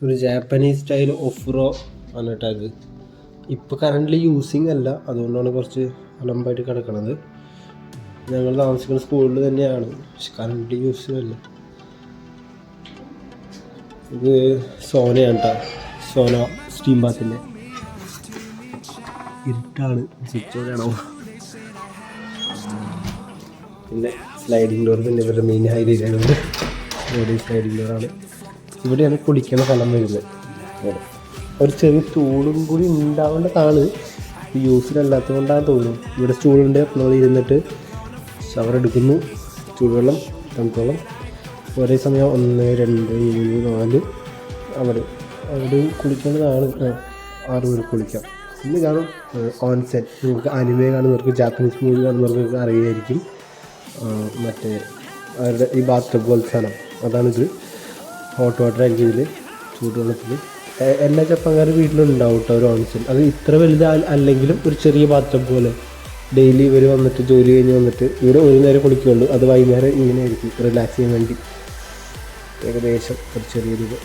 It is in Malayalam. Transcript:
ഒരു ജാപ്പനീസ് സ്റ്റൈൽ ഒഫ്രോ ആണ് കേട്ടോ ഇത്. ഇപ്പോൾ കറന്റ് യൂസിങ് അല്ല അതുകൊണ്ടാണ് കുറച്ച് അലമ്പായിട്ട് കിടക്കണത്. ഞങ്ങൾ താമസിക്കുന്ന സ്കൂളിൽ തന്നെയാണ് പക്ഷെ കറന്റ് യൂസിങ് അല്ല ഇത് സോനയാണ് കേട്ടോ സോന സ്റ്റീം ബാത്തിന്റെ ഇരുട്ടാണ് സ്വിച്ചോടെയാണോ പിന്നെ സ്ലൈഡിംഗ് ഡോർ തന്നെ ഇവരുടെ മെയിൻ ഹൈലൈറ്റ് ആയതുകൊണ്ട് സ്ലൈഡിംഗ് ഡോറാണ് ഇവിടെയാണ് കുളിക്കുന്ന സ്ഥലം വരുന്നത്. ഒരു ചെറിയ സ്റ്റൂളും കൂടി ഉണ്ടാവേണ്ടതാണ് യൂസിലല്ലാത്തത് കൊണ്ടാണ് തോന്നുന്നു. ഇവിടെ സ്റ്റൂളുണ്ട് നമ്മൾ ഇരുന്നിട്ട് ഷവർ എടുക്കുന്നു. ചൂടുവെള്ളം തണുപ്പുവെള്ളം. ഒരേ സമയം ഒന്ന് രണ്ട് മൂന്ന് നാല്. അവിടെ അവിടെ കുളിക്കേണ്ടതാണ് ആറ് പേര് കുളിക്കാം. ഇന്ന് കാണും ഓൺസെറ്റ് നിങ്ങൾക്ക് അനിമേ കാണുന്നവർക്ക് ജാപ്പനീസ് മൂവി കാണുന്നവർക്ക് അറിയായിരിക്കും. മറ്റേ അവരുടെ ഈ ബാത്ത് ടബ് സ്ഥലം. അതാണിത്. ഹോട്ട് വാട്ടർ ആയിരിക്കും ഇതിൽ ചൂടുവെള്ളത്തിൽ എല്ലാ ജപ്പാൻകാരുടെ വീട്ടിലുണ്ടാവും കേട്ടോ ഒരു ഓൺസെൻ അത് ഇത്ര വലുത് അല്ലെങ്കിലും ഒരു ചെറിയ പാത്രം പോലെ. ഡെയിലി ഇവർ വന്നിട്ട് ജോലി കഴിഞ്ഞ് വന്നിട്ട് ഇവിടെ ഒരു നേരം കുളിക്കുകയുള്ളൂ അത് വൈകുന്നേരം ഇങ്ങനെ ആയിരിക്കും. റിലാക്സ് ചെയ്യാൻ വേണ്ടി. ഏകദേശം ഒരു ചെറിയ ഇത്